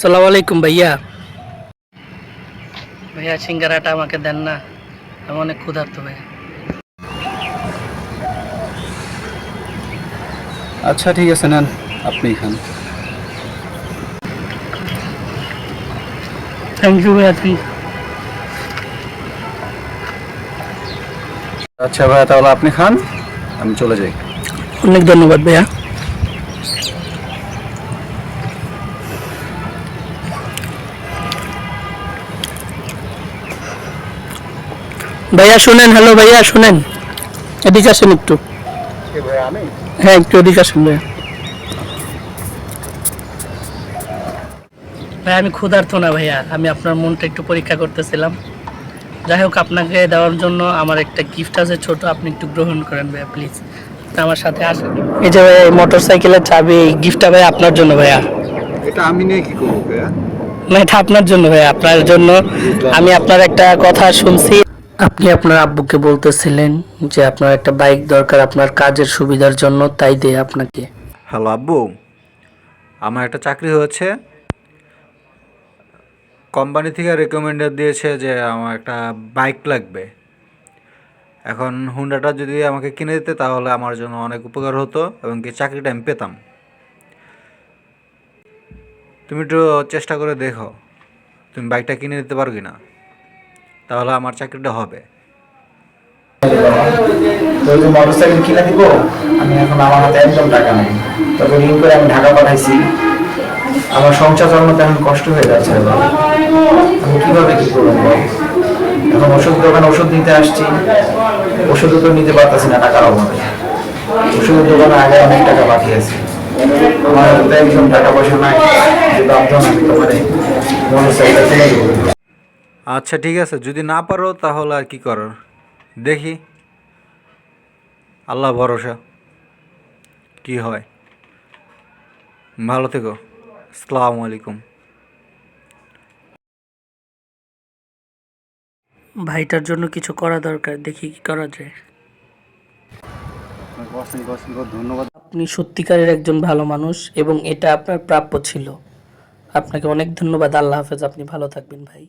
সালাম আলাইকুম ভাইয়া। ভাইয়া সিঙ্গারাটা আমাকে দেন না। আমি অনেক ক্ষুধার্ত ভাইয়া। আচ্ছা ঠিক আছে নেন। আপনি খান। থ্যাংক ইউ ভাইয়া থ্যাংক আচ্ছা ভাইয়া তাহলে আপনি খান আমি চলে যাই। অনেক ধন্যবাদ ভাইয়া। ভাইয়া শুনেন হ্যালো ভাইয়া শুনেন। এদিকে আসেন একটু। হ্যাঁ একটু এদিকে আসেন ভাইয়া। ভাই আমি ক্ষুধার্ত না ভাইয়া। আমি আপনার মনটা একটু পরীক্ষা করতেছিলাম। যাই হোক আপনাকে দেওয়ার জন্য আমার একটা গিফট আছে ছোট আপনি একটু গ্রহণ করেন ভাইয়া প্লিজ আমার সাথে আসেন। এই যে ভাইয়া মোটর সাইকেলের চাবি এই গিফটটা ভাইয়া আপনার জন্য ভাইয়া। এটা আমি নিয়ে কি করব ভাইয়া? না এটা আপনার জন্য ভাইয়া আপনার জন্য। আমি আপনার একটা কথা শুনছি। আপনি আপনার আব্বুকে বলতেছিলেন যে আপনার একটা বাইক দরকার, আপনার কাজের সুবিধার জন্য, তাই দেয় আপনাকে। হ্যালো আব্বু, আমার একটা চাকরি হয়েছে। কোম্পানি থেকে রেকমেন্ডার দিয়েছে যে আমার একটা বাইক লাগবে। এখন হুন্ডাটা যদি আমাকে কিনে দিতে, তাহলে আমার জন্য অনেক উপকার হতো এবং কি চাকরিটা আমি পেতাম। তুমি একটু চেষ্টা করে দেখো, তুমি বাইকটা কিনে দিতে পারো কি না তাহলে আমার চাকরিটা হবে। কিনে আমি এখন আমার একদম টাকা নেই। আমি ঢাকা পাঠাইছি। আমার সংসার চালানোতে এখন কষ্ট হয়ে যাচ্ছে আমি কীভাবে কি করব? এখন ওষুধ দোকানে ওষুধ নিতে আসছি। ওষুধও তো নিতে পারতেছি না টাকার অভাবে। ওষুধের দোকানে আগে অনেক টাকা পাঠিয়েছি আমার হাতে একদম টাকা পয়সা নাই। যে দেবো। আচ্ছা ঠিক আছে। যদি না পারো তাহলে আর কি করার দেখি। আল্লাহ ভরসা। কি হয়? ভালো থেকো। আসসালামু আলাইকুম। ভাইটার জন্য কিছু করা দরকার দেখি কি করা যায়। ধন্যবাদ। আপনি সত্যিকারের একজন ভালো মানুষ এবং এটা আপনার প্রাপ্য ছিল। আপনাকে অনেক ধন্যবাদ। আল্লাহ হাফেজ। আপনি ভালো থাকবেন ভাই।